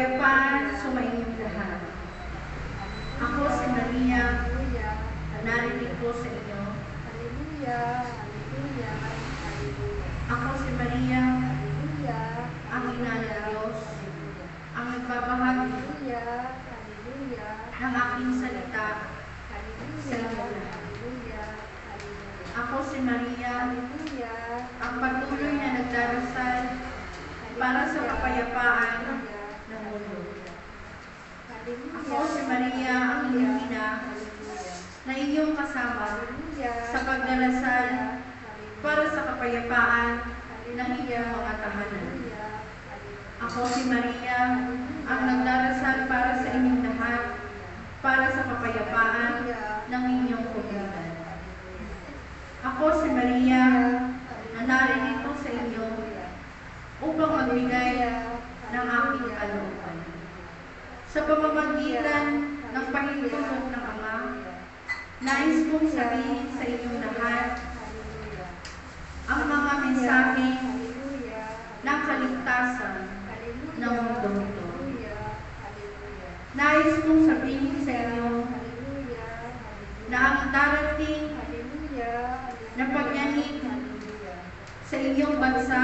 kapayapaan sumainyong lahat. Ako si Maria, narinig ko sa inyo. Hallelujah. Hallelujah. Hallelujah. Ako si Maria, Hallelujah. ang ina ng Diyos, ang nagbabahagi Hallelujah. Hallelujah. ng aking salita. Hallelujah. Hallelujah. Hallelujah. Ako si Maria, Hallelujah. ang patuloy na nagdarasal para sa kapayapaan. Ako si Maria, ang inyong ina, na inyong kasama sa pagdarasal para sa kapayapaan ng inyong mga tahanan. Ako si Maria, ang nagdarasal para sa inyong lahat, para sa kapayapaan ng inyong komunidad. Ako si Maria, na naririto sa inyo upang magbigay ng aking kalooban. Sa pamamagitan ng pahintulot ng Ama, nais kong sabihin sa inyong lahat ang mga mensahe ng kaligtasan ng mundo ito. Nais kong sabihin sa inyo na ang darating na pagyanig sa inyong bansa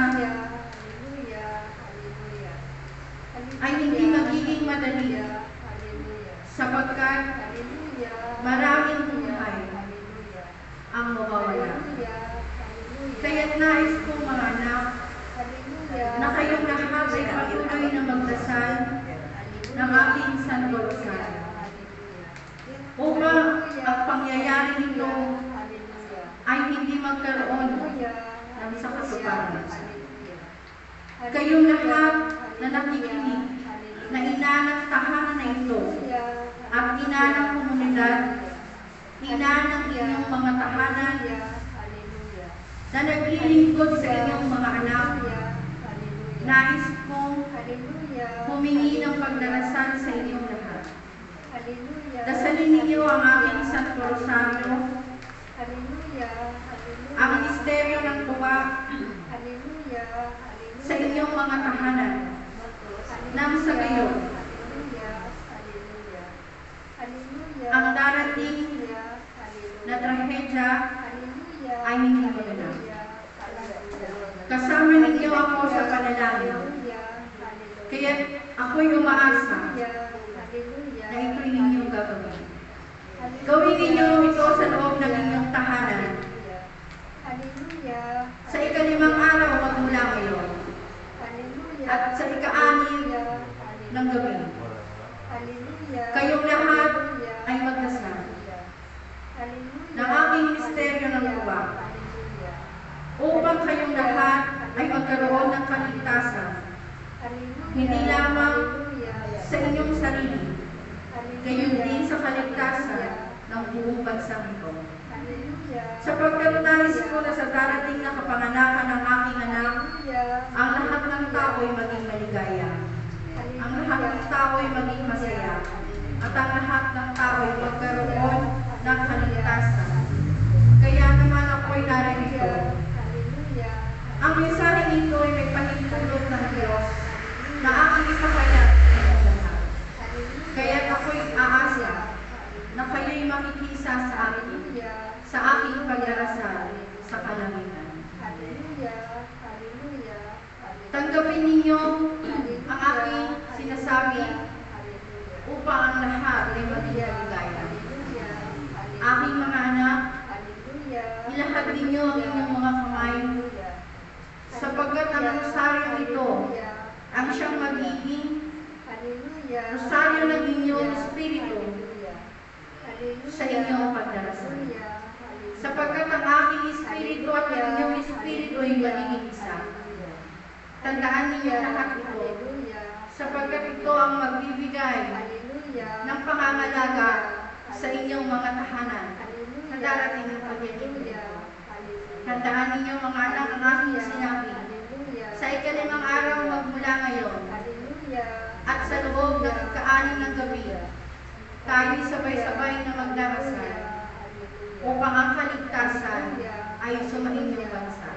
ay hindi magiging madali sapagkat maraming buhay ang mawawala. Kaya't nais kong mga anak na kayong lahat ay patuloy na magdasal ng ating sanggolosal upang ang pangyayari nito ay hindi magkaroon ng sa kasubaran. Kayong lahat na nakikinig na ina ng tahanan na ito at ina ng komunidad, ina ng inyong mga tahanan. Na naglilingkod sa inyong mga anak, nais kong humingi ng pagdarasal sa inyong lahat. Dasalin ninyo ang aking Santo Rosario, ang misteryo ng tuwa sa inyong mga tahanan, nang sa gayon, ang darating na trahedya ay hindi maganap. Kasama ninyo ako sa panalangin, kaya ako'y umaasa na ito'y ninyong gagawin. Gawin ninyo ito sa loob ng inyong tahanan. Sa ikalimang araw magmula ngayon. At sa ika-anim ng gabi. Kayong lahat ay magdasal ng aking misteryo ng tuwa upang kayong lahat ay magkaroon ng kaligtasan, hindi lamang sa inyong sarili, gayon din sa kaligtasan ng buong bansang ito. Sapagkat nais ko na sa darating na kapanganakan ng aking anak, ang lahat ng tao ay maging maligaya. Ang lahat ng tao ay maging masaya. At ang lahat ng tao ay magkaroon ng kaligtasan. Kaya naman ako ay naririto. Ang mensahe nito ay may pahintulot ng Diyos na aking ipapayat sa inyong lahat. Kaya ako'y aasa na kayo'y makikisa sa akin sa aking pagdarasal sa kalangitan. Tanggapin ninyo ang aking sinasabi upang ang lahat ay maging maligaya. Aking mga anak, ilahad ninyo ang inyong mga kamay sapagkat ang rosaryo ito ang siyang magiging rosaryo ng inyong espiritu sa inyong pagdarasal. Sapagkat ang aking espiritu at ang inyong espiritu ay magiging isa. Tandaan ninyo lahat ito sapagkat ito ang magbibigay ng pangangalaga sa inyong mga tahanan sa darating ng pagyanig. Tandaan ninyo mga anak ang aking sinabi sa ikalimang araw magmula ngayon at sa loob ng ikaanin ng gabi tayo'y sabay-sabay na magdarasal upang ang kaligtasan ay sumainyong bansa.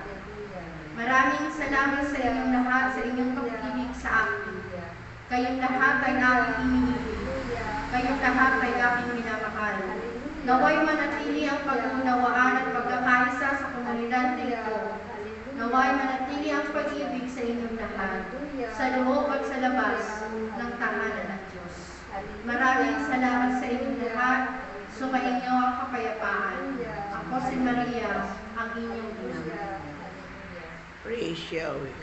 Maraming salamat sa inyong lahat sa inyong pag-ibig sa akin. Kayong lahat ay aking iniibig. Kayong lahat ay aking minamahal. Naway manatili ang pag-unawaan at pagkakaisa sa komunidad na ito. Naway manatili ang pag-ibig sa inyong lahat, sa loob at sa labas ng tahanan ng Diyos. Maraming salamat sa inyong lahat. Sumainyo ang kapayapaan. Ako si Maria, ang inyong ina. Praise Yahweh.